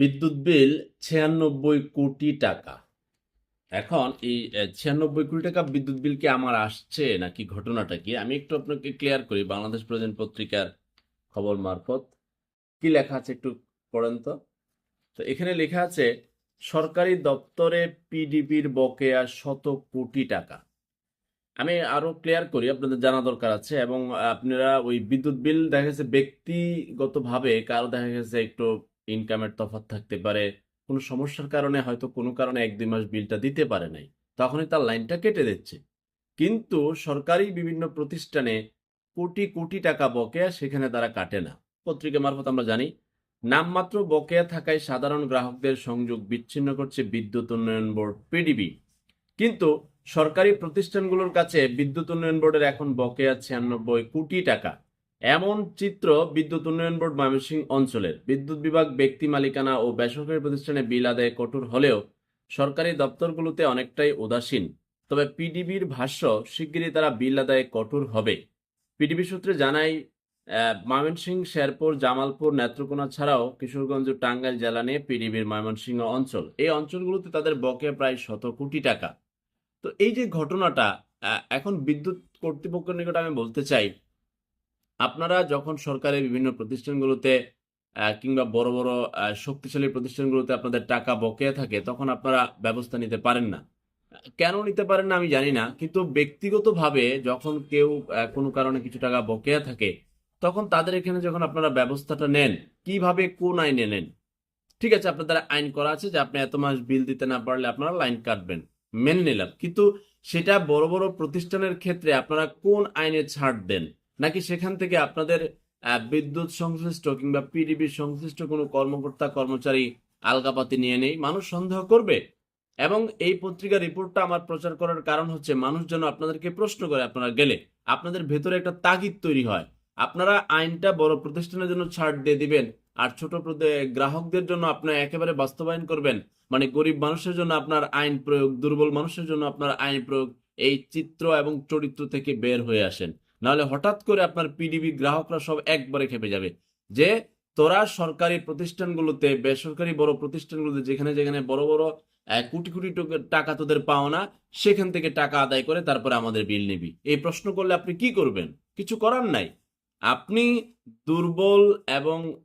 বিদ্যুৎ বিল ছিয়ানব্বই কোটি টাকা। এখন এই ছিয়ানব্বই কোটি টাকা বিদ্যুৎ বিল কি আমার আসছে নাকি ঘটনাটা কি? আমি একটু আপনাকে ক্লিয়ার করি, বাংলাদেশ প্রয়োজন পত্রিকার খবর মারফত। কি লেখা আছে একটু পড়েন তো? তো এখানে লেখা আছে, সরকারি দপ্তরে পিডিপির বকেয়া শত কোটি টাকা। আমি আরও ক্লিয়ার করি, আপনাদের জানা দরকার আছে এবং আপনারা ওই বিদ্যুৎ বিল দেখা গেছে ব্যক্তিগতভাবে, কারও দেখা গেছে একটু ইনকামের তফাৎ থাকতে পারে, কোনো সমস্যার কারণে হয়তো কোনো কারণে এক দুই মাস বিলটা দিতে পারে নাই, তখনই তার লাইনটা কেটে দিচ্ছে। কিন্তু সরকারি বিভিন্ন প্রতিষ্ঠানে কোটি কোটি টাকা বকেয়া সেখানে তারা কাটে না। পত্রিকা মারফত আমরা জানি, নামমাত্র বকেয়া থাকায় সাধারণ গ্রাহকদের সংযোগ বিচ্ছিন্ন করছে বিদ্যুৎ উন্নয়ন বোর্ড পিডিবি। কিন্তু সরকারি প্রতিষ্ঠানগুলোর কাছে বিদ্যুৎ উন্নয়ন বোর্ডের এখন বকেয়া ছিয়ানব্বই কোটি টাকা। এমন চিত্র বিদ্যুৎ উন্নয়ন বোর্ড ময়মনসিংহ অঞ্চলের। বিদ্যুৎ বিভাগ ব্যক্তি মালিকানা ও বেসরকারি প্রতিষ্ঠানে বিল আদায় কঠোর হলেও সরকারি দপ্তরগুলোতে অনেকটাই উদাসীন। তবে পিডিবির ভাষ্য, শিগগিরই তারা বিল আদায়ে কঠোর হবে। পিডিবি সূত্রে জানাই ময়মনসিংহ, শেরপুর, জামালপুর, নেত্রকোনা ছাড়াও কিশোরগঞ্জ, টাঙ্গাইল জেলা নিয়ে পিডিবির ময়মনসিংহ অঞ্চল। এই অঞ্চলগুলোতে তাদের বকেয়া প্রায় শত কোটি টাকা। তো এই যে ঘটনাটা এখন বিদ্যুৎ কর্তৃপক্ষের নিকট আমি বলতে চাই আপনারা যখন সরকারের বিভিন্ন প্রতিষ্ঠানগুলোতে কিংবা বড় বড় শক্তিশালী প্রতিষ্ঠানগুলোতে আপনাদের টাকা বকেয়া থাকে, তখন আপনারা ব্যবস্থা নিতে পারেন না। কেন নিতে পারেন না আমি জানি না, কিন্তু ব্যক্তিগতভাবে যখন কেউ কোনো কারণে কিছু টাকা বকেয়া থাকে, তখন তাদের এখানে যখন আপনারা ব্যবস্থাটা নেন, কীভাবে কোন আইনে নেন? ঠিক আছে, আপনাদের আইন করা আছে যে আপনি এত মাস বিল দিতে না পারলে আপনারা লাইন কাটবেন, মেনে নিলাম। কিন্তু সেটা বড় বড় প্রতিষ্ঠানের ক্ষেত্রে আপনারা কোন আইনে ছাড় দেন? নাকি সেখান থেকে আপনাদের বিদ্যুৎ সংশ্লিষ্ট কিংবা পিডিবি সংশ্লিষ্ট কোনো কর্মকর্তা, কর্মচারী আলগাপাতি নিয়ে নেই? মানুষ সন্দেহ করবে। এবং এই পত্রিকার রিপোর্টটা আমার প্রচার করার কারণ হচ্ছে মানুষ যেন আপনাদেরকে প্রশ্ন করে আপনারা গেলে। আপনাদের ভেতরে একটা তাগিদ তৈরি হয়। আপনারা আইনটা বড় প্রতিষ্ঠানের জন্য ছাড় দিয়ে দিবেন আর ছোট গ্রাহকদের জন্য আপনার একেবারে বাস্তবায়ন করবেন। মানে গরিব মানুষের জন্য আপনার আইন প্রয়োগ, দুর্বল মানুষের জন্য আপনার আইন প্রয়োগ এই চিত্র এবং চরিত্র থেকে বের হয়ে আসেন। নাহলে হঠাৎ করে আপনার পিডিবি গ্রাহকরা সব একবারে খেপে যাবে। যে তোরা সরকারি প্রতিষ্ঠানগুলোতে, বেসরকারি বড় প্রতিষ্ঠানগুলোতে যেখানে যেখানে বড় বড় কোটি কোটি টাকা- তোদের পাও না, সেখান থেকে টাকা আদায় করে তারপরে আমাদের বিল নিবি। এই প্রশ্ন করলে আপনি কি করবেন? কিছু করার নাই। আপনি দুর্বল এবং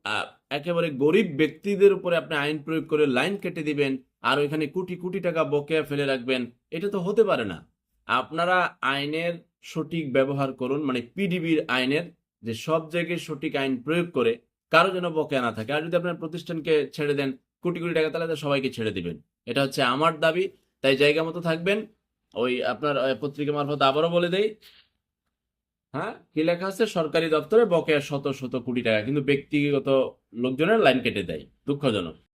একেবারে গরিব ব্যক্তিদের উপরে আপনি আইন প্রয়োগ করে লাইন কেটে দিবেন আর ওইখানে কোটি কোটি টাকা বকেয়া ফেলে রাখবেন, এটা তো হতে পারে না। আপনারা আইনের সঠিক ব্যবহার করুন মানে পিডিবির আইনের যে সব জায়গায় সঠিক আইন প্রয়োগ করে কারও যেন বকেয়া না থাকে। আর যদি আপনার প্রতিষ্ঠানকে ছেড়ে দেন কোটি কোটি টাকা, তাহলে সবাইকে ছেড়ে দিবেন। এটা হচ্ছে আমার দাবি, তাই জায়গা মতো থাকবেন। ওই আপনার পত্রিকা মারফত আবারও বলে দেই হ্যাঁ কি লেখা আছে? সরকারি দপ্তরে বকেয়া শত শত কোটি টাকা, কিন্তু ব্যক্তিগত লোকজনের লাইন কেটে দেয়, দুঃখজনক।